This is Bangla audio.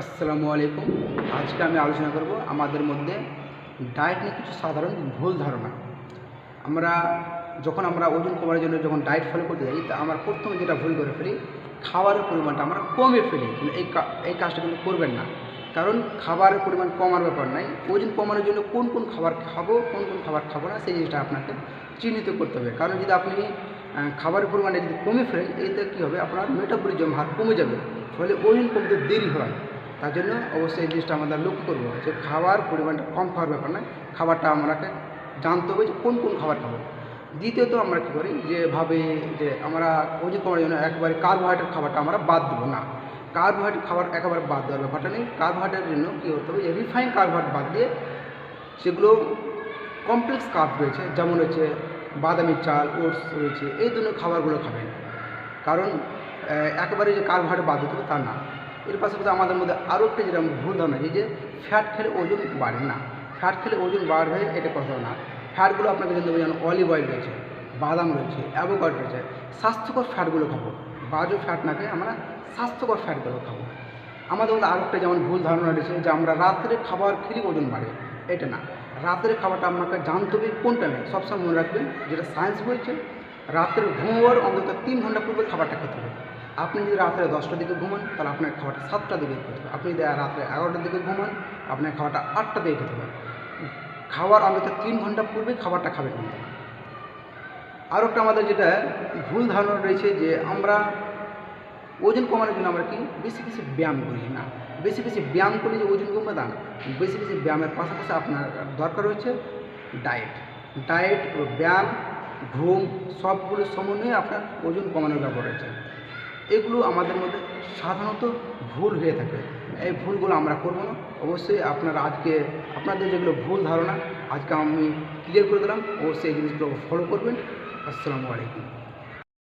আসসালামু আলাইকুম। আজকে আমি আলোচনা করব আমাদের মধ্যে ডায়েট নিয়ে কিছু সাধারণ ভুল ধারণা। আমরা যখন আমরা ওজন কমার জন্য যখন ডায়েট ফলো করতে যাই, তা আমরা প্রথমে যেটা ভুল করে ফেলি, খাবারের পরিমাণটা আমরা কমে ফেলি। কিন্তু এই এই কাজটা কিন্তু করবেন না। কারণ খাবারের পরিমাণ কমার ব্যাপার নাই। ওজন কমানোর জন্য কোন কোন খাবার খাব, কোন কোন খাবার খাব না, সেই জিনিসটা আপনাকে চিহ্নিত করতে হবে। কারণ যদি আপনি খাবারের পরিমাণটা যদি কমে ফেলেন, এতে কী হবে? আপনার মেটাবলিজম হার কমে যাবে। ফলে ওজন কমতে দেরি হয়। তার জন্য অবশ্যই এই জিনিসটা আমাদের লক্ষ্য করব যে খাবার পরিমাণটা কম খাওয়ার ব্যাপার নয়। খাবারটা আমাকে জানতে হবে যে কোন কোন খাবার খাব। দ্বিতীয়ত আমরা কী করি যে ভাবে যে আমরা ওজন কমার জন্য একবারে কার্বোহাইড্রেট খাবারটা আমরা বাদ দেবো না। কার্বোহাইড্রেট খাবার একেবারে বাদ দেওয়ার ব্যাপারটা নেই। কার্বোহাইড্রেটের জন্য কী করতে হবে যে রিফাইন কার্বোহাইড্রেট বাদ দিয়ে সেগুলো কমপ্লেক্স কার্ব রয়েছে, যেমন হচ্ছে বাদামি চাল, ওটস রয়েছে, এই ধরনের খাবারগুলো খাবেন। কারণ একেবারে যে কার্বোহাইড্রেট বাদ দিতে হবে তা না। এর পাশাপাশি আমাদের মধ্যে আরও একটা যেটা ভুল ধারণা আছে যে ফ্যাট খেলে ওজন বাড়ে না। ফ্যাট খেলে ওজন বাড়বে এটা কথা না। ফ্যাটগুলো আপনাকে জানতে হবে যেমন অলিভ অয়েল রয়েছে, বাদাম রয়েছে অ্যাভোকাড রয়েছে, স্বাস্থ্যকর ফ্যাটগুলো খাব। বাজো ফ্যাট না খেয়ে আমরা স্বাস্থ্যকর ফ্যাটগুলো খাব। আমাদের মধ্যে আরও একটা যেমন ভুল ধারণা রয়েছে যে আমরা রাত্রে খাবার খেলে ওজন বাড়ে, এটা না। রাতের খাবারটা আপনাকে জানতে হবে কোন টাইমে সবসময় মনে রাখবেন, যেটা সায়েন্স বলছে, রাত্রে ঘুমোবার অন্তত তিন ঘণ্টা পূর্বে খাবারটা খেতে হবে। আপনি যদি রাত্রে দশটার দিকে ঘুমান, তাহলে আপনার খাবারটা সাতটার দিকে খেতে হবে। আপনি যদি রাত্রে এগারোটার দিকে ঘুমান, আপনার খাবারটা আটটা দিকে খেতে হবে। খাওয়ার অন্তত তিন ঘণ্টা পূর্বে খাবারটা খাবেন কিন্তু। আরও একটা আমাদের যেটা ভুল ধারণা রয়েছে যে আমরা ওজন কমানোর জন্য আমরা কি বেশি বেশি ব্যায়াম করি, না? বেশি বেশি ব্যায়াম করলে যে ওজন কমবে তা না। বেশি বেশি ব্যায়ামের পাশাপাশি আপনার দরকার হচ্ছে ডায়েট। ডায়েট, ব্যায়াম, ঘুম, সবগুলো সমন্বয়ে আপনার ওজন কমানোর ব্যাপার রয়েছে। এগুলো আমাদের মধ্যে সাধারণত ভুল হয়ে থাকে। এই ভুলগুলো আমরা করব না। অবশ্যই আপনারা আজকে, আপনাদের যেগুলো ভুল ধারণা, আজকে আমি ক্লিয়ার করে দিলাম। অবশ্যই এই জিনিসগুলো ফলো করবেন। আসসালামু আলাইকুম।